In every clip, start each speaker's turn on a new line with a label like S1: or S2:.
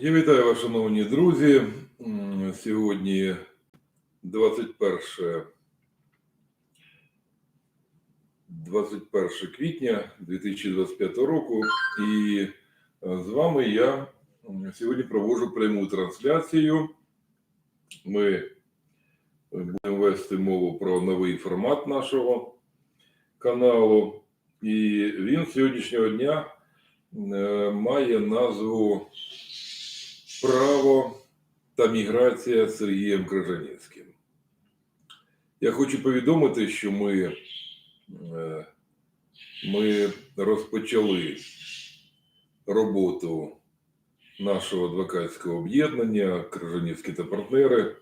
S1: Я вітаю вас, шановні друзі. Сьогодні 21, 21 квітня 2025 року, і е, з вами я сьогодні проводжу пряму трансляцію. Ми будемо вести мову про новий формат нашого каналу, і він сьогоднішнього дня е, має назву Право та міграція з Сергієм Крижанівським. Я хочу повідомити, що ми, е, ми розпочали роботу нашого адвокатського об'єднання Крижанівські та партнери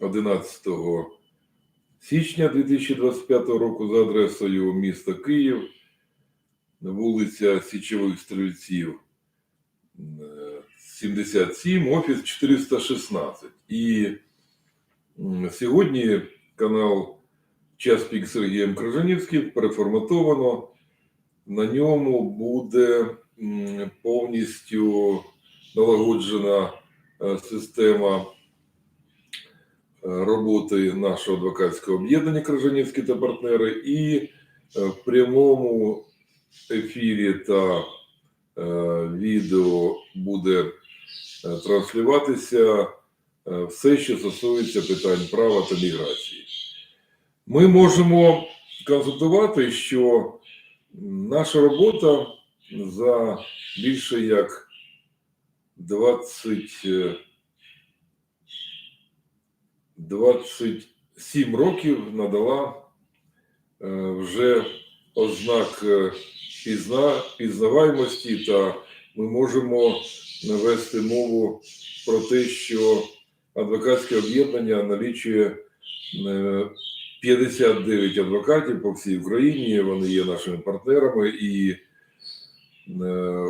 S1: 11 січня 2025 року за адресою міста Київ, вулиця Січових Стрільців. Е, 77, офіс 416. І сьогодні канал Час Пік з Сергієм Крижанівським переформатовано. На ньому буде повністю налагоджена е, система е, роботи нашого адвокатського об'єднання Крижанівські та партнери, і е, в прямому ефірі та відео буде транслюватися е, все, що стосується питань права та міграції. Ми можемо констатувати, що наша робота за більше як 20, е, 27 років надала е, вже ознак е, пізна, пізнаваємості, та ми можемо навести мову про те, що адвокатське об'єднання налічує е, 59 адвокатів по всій Україні. Вони є нашими партнерами, і е,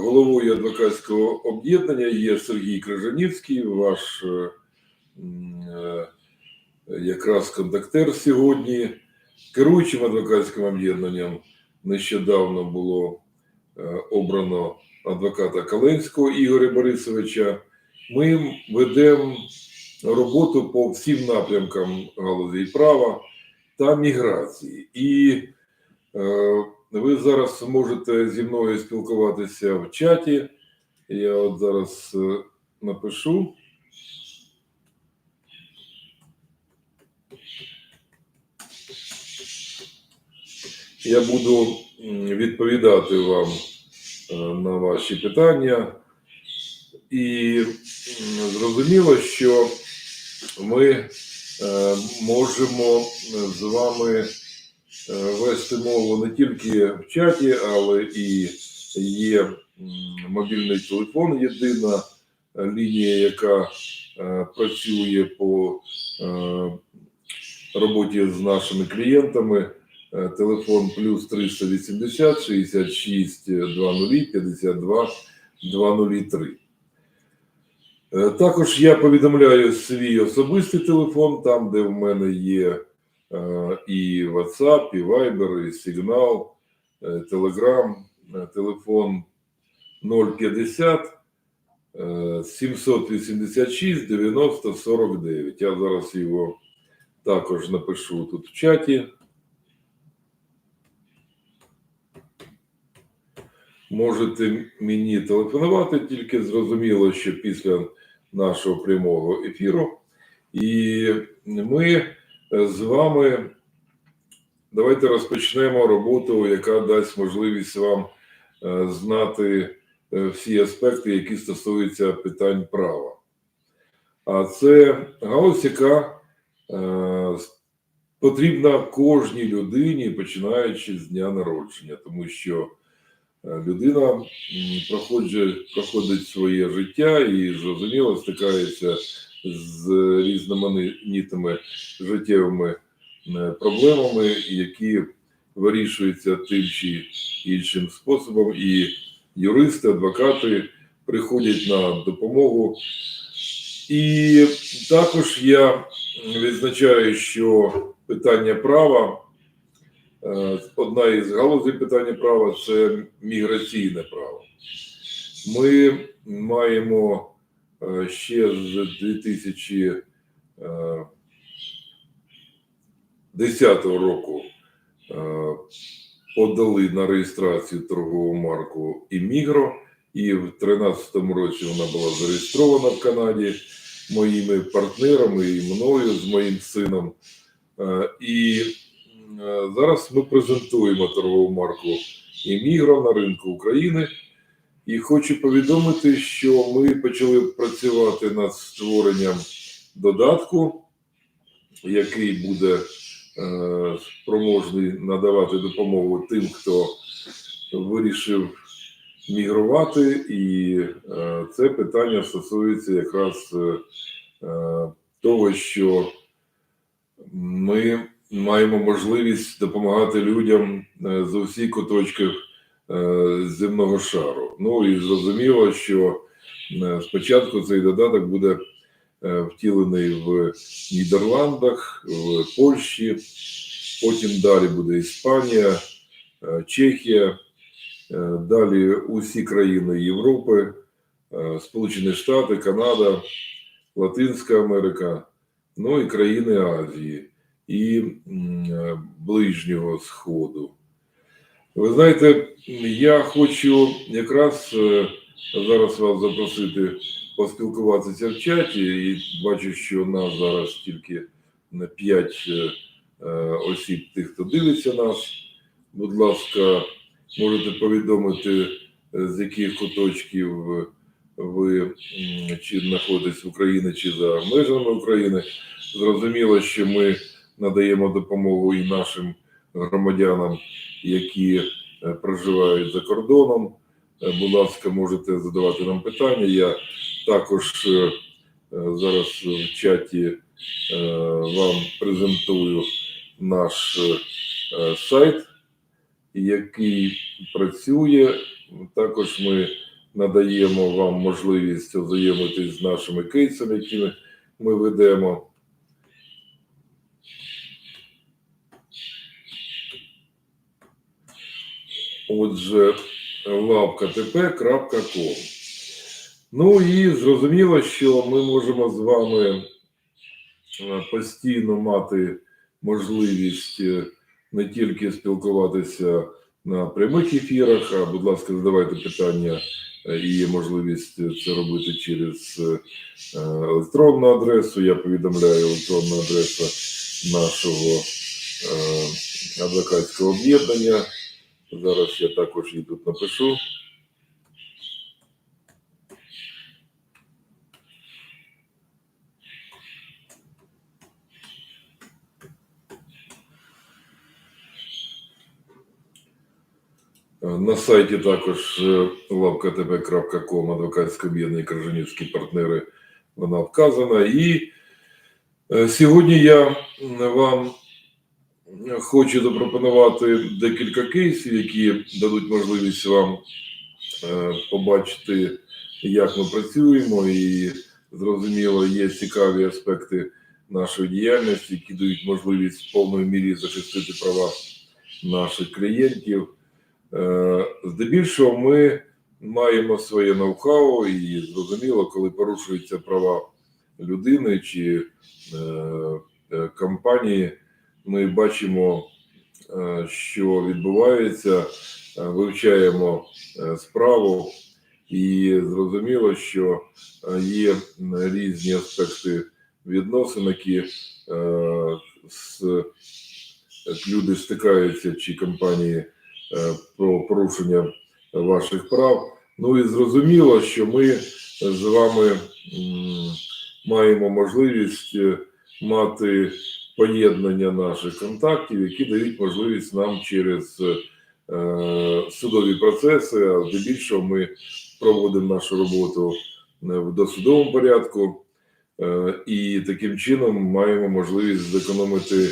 S1: головою адвокатського об'єднання є Сергій Крижанівський, ваш е, е, якраз контактер сьогодні. Керуючим адвокатським об'єднанням нещодавно було е, обрано адвоката Каленського Ігоря Борисовича. Ми ведемо роботу по всім напрямкам галузі права та міграції. І е, ви зараз можете зі мною спілкуватися в чаті. Я от зараз е, напишу. Я буду відповідати вам на ваші питання. І зрозуміло, що ми е, можемо з вами е, вести мову не тільки в чаті, але і є мобільний телефон, єдина е, лінія, яка е, працює по е, роботі з нашими клієнтами. Е, Телефон плюс 380 66 00 52 203. Е, Також я повідомляю свій особистий телефон, там, де в мене є е, і WhatsApp, і Viber, і Signal, е, Telegram, телефон 050 е, 786 90 49. Я зараз його також напишу тут в чаті. Можете мені телефонувати, тільки зрозуміло, що після нашого прямого ефіру. І ми е, з вами давайте розпочнемо роботу, яка дасть можливість вам е, знати е, всі аспекти, які стосуються питань права. А це галузь, яка потрібна кожній людині, починаючи з дня народження, тому що людина проходить, проходить своє життя і зрозуміло стикається з різноманітними життєвими е, проблемами, які вирішуються тим чи іншим способом. І юристи, адвокати приходять на допомогу. І також я відзначаю, що питання права Е, Одна із галузей питання права це міграційне право. Ми маємо е, ще з 2010 року е, подали на реєстрацію торгову марку Імігро, і в 2013 році вона була зареєстрована в Канаді моїми партнерами і мною з моїм сином. Е, І е, зараз ми презентуємо торгову марку Імігро на ринку України. І хочу повідомити, що ми почали працювати над створенням додатку, який буде е, спроможний надавати допомогу тим, хто вирішив мігрувати, і е, це питання стосується якраз е, е, того, що ми маємо можливість допомагати людям е, з усіх куточків е, земного шару. Ну і зрозуміло, що е, спочатку цей додаток буде втілений в Нідерландах, в Польщі, потім далі буде Іспанія, Чехія, далі усі країни Європи, Сполучені Штати, Канада, Латинська Америка, ну і країни Азії і е, Ближнього Сходу. Ви знаєте, я хочу якраз е, зараз вас запросити поспілкуватися в чаті, і бачу, що нас зараз тільки на 5 осіб тих, хто дивиться нас. Будь ласка, можете повідомити, е, з яких куточків ви чи знаходитесь в Україні, чи за межами України. Зрозуміло, що ми надаємо допомогу і нашим громадянам, які е, проживають за кордоном. Е, Будь ласка, можете задавати нам питання. Я також е, зараз в чаті вам презентую наш сайт, який працює. Також ми надаємо вам можливість ознайомитись з нашими кейсами, які ми ведемо. Отже, labktp.com. Ну і зрозуміло, що ми можемо з вами е, постійно мати можливість е, не тільки спілкуватися на прямих ефірах, а будь ласка, задавайте питання е, і можливість це робити через електронну адресу. Я повідомляю електронну адресу нашого адвокатського об'єднання. Зараз я також її тут напишу. На сайті також е, labktp.com, адвокатське об'єднання Крижанівські партнери, вона вказана. І е, сьогодні я вам хочу запропонувати декілька кейсів, які дадуть можливість вам е, побачити, як ми працюємо, і зрозуміло, є цікаві аспекти нашої діяльності, які дають можливість в повної мірі захистити права наших клієнтів. Е, Здебільшого ми маємо своє ноу-хау, і зрозуміло, коли порушуються права людини чи е, компанії, ми бачимо, е, що відбувається, е, вивчаємо е, справу, і зрозуміло, що є різні аспекти відносин, які з люди стикаються чи компанії про порушення ваших прав. Ну і зрозуміло, що ми з вами маємо можливість мати поєднання наших контактів, які дають можливість нам через е, судові процеси, а здебільшого ми проводимо нашу роботу е, в досудовому порядку, е, і таким чином маємо можливість зекономити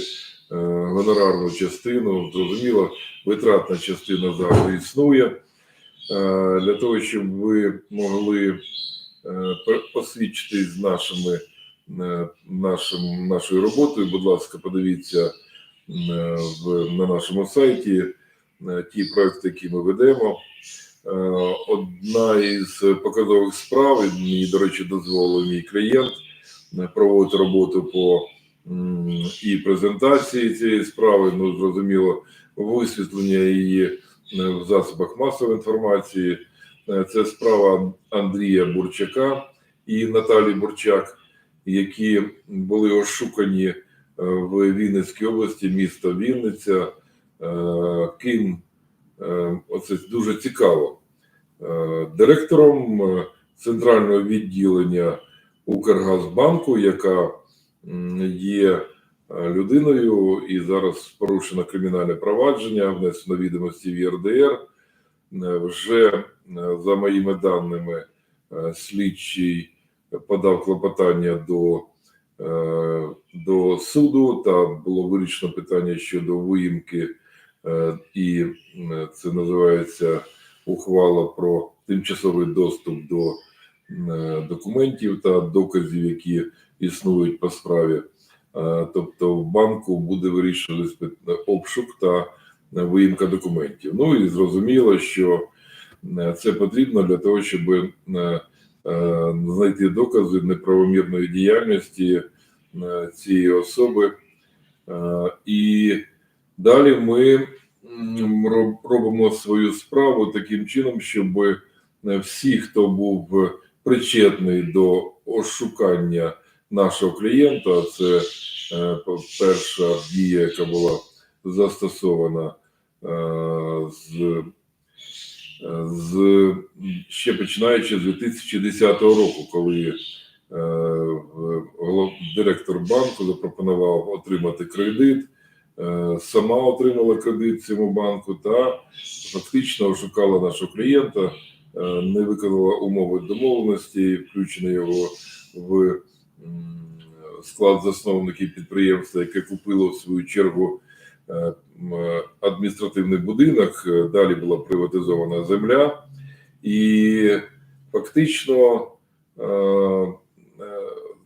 S1: гонорарну частину. Зрозуміло, витратна частина завжди існує. Для того, щоб ви могли посвідчитись з нашими нашим, нашою роботою. Будь ласка, подивіться е, в, на нашому сайті е, ті проекти, які ми ведемо. Е, Одна із показових справ, і мені, до речі, дозволив мій клієнт е, проводити роботу по і презентації цієї справи, ну, зрозуміло, висвітлення її е, в засобах масової інформації. Е, Це справа Андрія Бурчака і Наталі Бурчак, які були ошукані е, в Вінницькій області, місто Вінниця. Е, Ким Е, Оце дуже цікаво. Директором центрального відділення Укргазбанку, яка є людиною, і зараз порушено кримінальне провадження, внесено відомості в ЄРДР. Вже за моїми даними, слідчий подав клопотання до, е, до суду, та було вирішено питання щодо виїмки Е, і це називається ухвала про тимчасовий доступ до документів та доказів, які існують по справі. Е, Тобто в банку буде вирішуватись обшук та виїмка документів. Ну і зрозуміло, що е, це потрібно для того, щоб е, е, знайти докази неправомірної діяльності е, цієї особи. Е, І Далі ми робимо свою справу таким чином, щоб е, всі, хто був е, причетний до ошукання нашого клієнта, це е, перша дія, яка була застосована е, з, е, з ще починаючи з 2010 року, коли е, директор банку запропонував отримати кредит е, сама отримала кредит цьому банку та фактично ошукала нашого клієнта, е, не виконала умови домовленості, включено його в склад засновників підприємства, яке купило в свою чергу адміністративний будинок. Е, Далі була приватизована земля, і фактично е, е,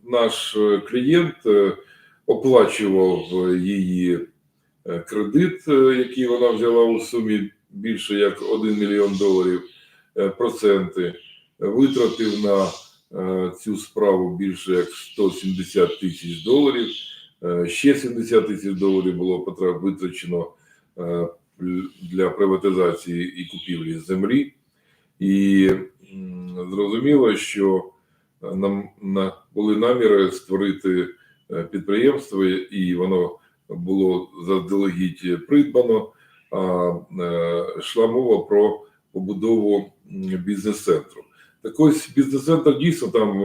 S1: наш клієнт е, оплачував її е, кредит, е, який вона взяла у сумі більше як 1 мільйон доларів е, проценти, витратив на е, цю справу більше як 170 тисяч доларів. Е, Ще 70 тисяч доларів було витрачено е, для приватизації і купівлі землі. І зрозуміло, що нам на були наміри створити е, підприємство, і воно було заздалегідь придбано. А йшла мова про побудову бізнес-центру. Так ось бізнес-центр дійсно там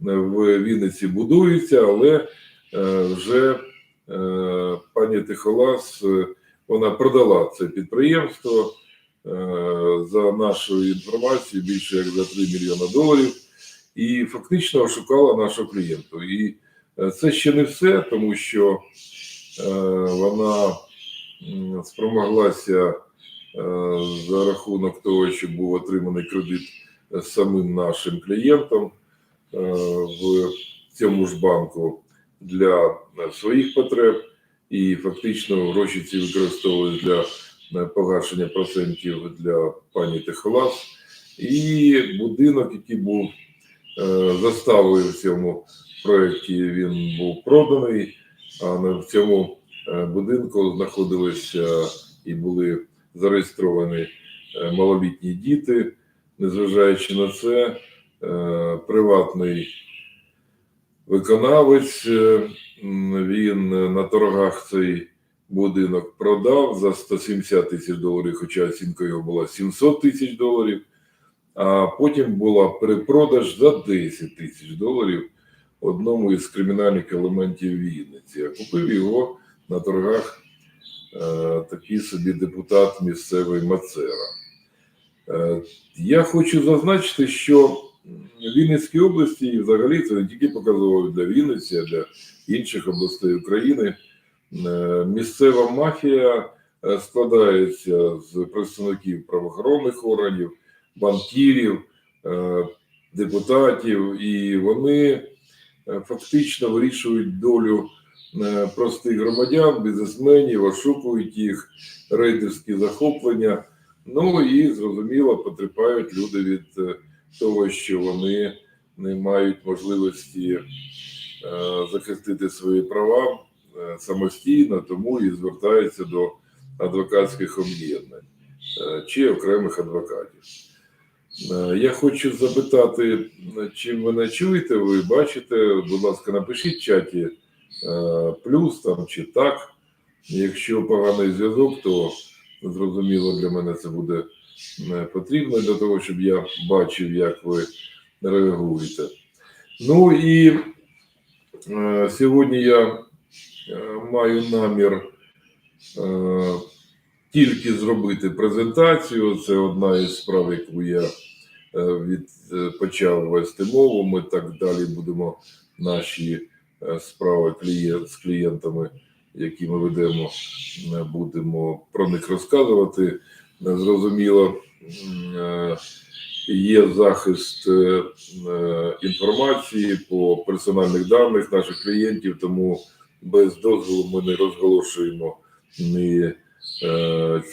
S1: в Вінниці будується, але вже е, пані Тихолас е, вона продала це підприємство е, за нашою інформацією більше як за 3 мільйони доларів і фактично ошукала нашого клієнту. І е, це ще не все, тому що е, вона спромоглася е, за рахунок того, що був отриманий кредит е, самим нашим клієнтом е, в цьому ж банку для своїх потреб, і фактично гроші ці використовують для е, погашення процентів для пані Техолас. І будинок, який був е, заставою в цьому проєкті, він був проданий. А в цьому е, будинку знаходилися і були зареєстровані малолітні діти. Незважаючи на це, приватний виконавець е, він на торгах цей будинок продав за 170 тисяч доларів, хоча оцінка його була 700 тисяч доларів. А потім була перепродаж за 10 тисяч доларів одному із кримінальних елементів Вінниці. А купив його на торгах е, такий собі депутат місцевий Мацера. Е, я хочу зазначити, що Вінницькій області, і взагалі це не тільки показово для Вінниці, а для інших областей України. е, Місцева мафія е, складається з представників правоохоронних органів, банкірів, е, депутатів, і вони фактично вирішують долю простих громадян, бізнесменів, ошукують їх, рейдерські захоплення Ну і зрозуміло, потерпають люди від того, що вони не мають можливості е, захистити свої права е, самостійно, тому і звертаються до адвокатських об'єднань е, чи окремих адвокатів. Я хочу запитати, е, чи мене чуєте, ви бачите, будь ласка, напишіть в чаті плюс там чи так. Якщо поганий зв'язок, то зрозуміло для мене це буде потрібно для того, щоб я бачив, як ви реагуєте. Ну і е, сьогодні я е, маю намір е, тільки зробити презентацію. Це одна із справ, яку я е, від, е, почав вести мову. Ми так далі будемо наші справи клієнт, з клієнтами, які ми ведемо, будемо про них розказувати. Зрозуміло, е, є захист е, е, інформації по персональних даних наших клієнтів, тому без дозволу ми не розголошуємо ні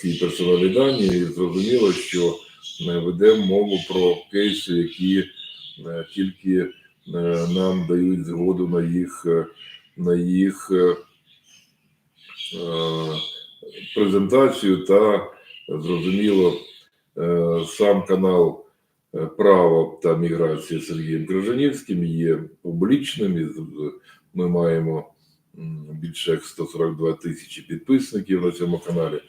S1: ці персональні дані, і зрозуміло, що ми ведемо мову про кейси, які тільки нам дають згоду на їх, на їх презентацію та зрозуміло е, сам канал е, Право та міграція Сергієм Крижанівським є публічним. і Ми маємо більше як 142 тисячі підписників на цьому каналі.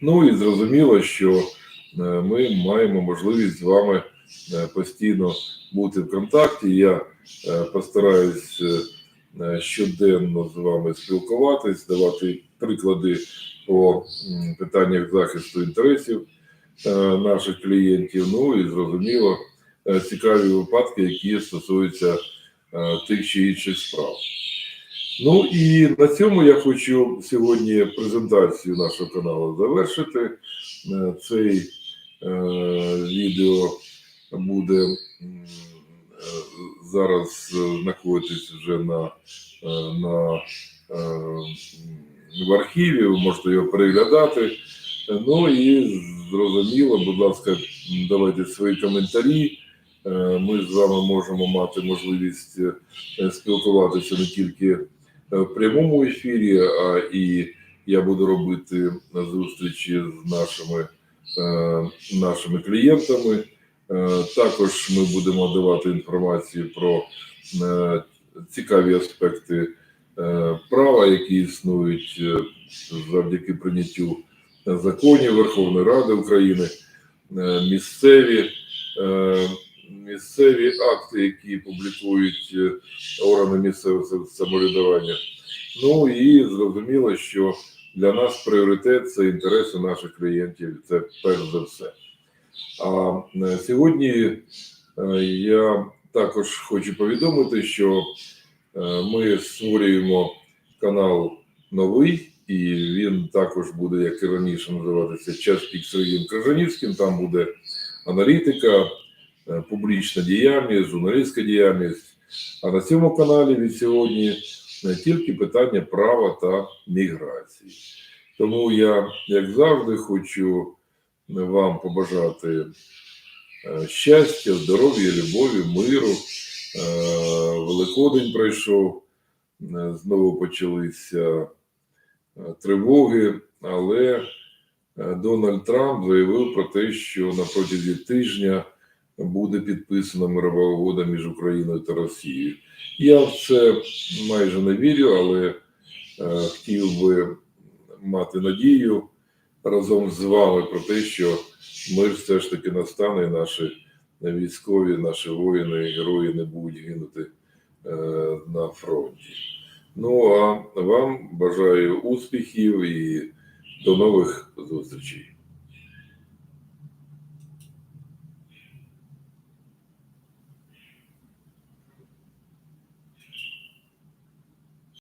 S1: Ну і зрозуміло, що е, ми маємо можливість з вами постійно бути в контакті. Я постараюсь щоденно з вами спілкуватись, давати приклади по питаннях захисту інтересів е, наших клієнтів. Ну і зрозуміло, е, цікаві випадки, які стосуються е, тих чи інших справ. Ну і на цьому я хочу сьогодні презентацію нашого каналу завершити. Цей відео буде зараз знаходитись вже на, на в архіві, ви можете його переглядати. Ну і зрозуміло, будь ласка, давайте свої коментарі. Е, Ми з вами можемо мати можливість е, спілкуватися не тільки е, в прямому ефірі, а і я буду робити зустрічі з нашими, нашими клієнтами. Також ми будемо давати інформацію про цікаві аспекти права, які існують е, завдяки прийняттю законів Верховної Ради України, е, місцеві. е, Місцеві акти, які публікують е, органи місцевого самоврядування. Ну і зрозуміло, що для нас пріоритет це інтереси наших клієнтів. Це перш за все. А е, сьогодні е, я також хочу повідомити, що е, ми створюємо канал новий, і він також буде, як і раніше, називатися Час пік Сергієм Крижанівським. Там буде аналітика, е, публічна діяльність, журналістська діяльність. А на цьому каналі від сьогодні не тільки питання права та міграції. Тому я, як завжди, хочу вам побажати е, щастя, здоров'я, любові, миру. Е, Великодень пройшов, е, знову почалися е, тривоги, але Дональд Трамп заявив про те, що на протязі тижня буде підписана мирова угода між Україною та Росією. Я в це майже не вірю, але хотів би мати надію разом з вами про те, що мир все ж таки настане, і наші військові, наші воїни, герої не будуть гинути е, на фронті. Ну а вам бажаю успіхів і до нових зустрічей.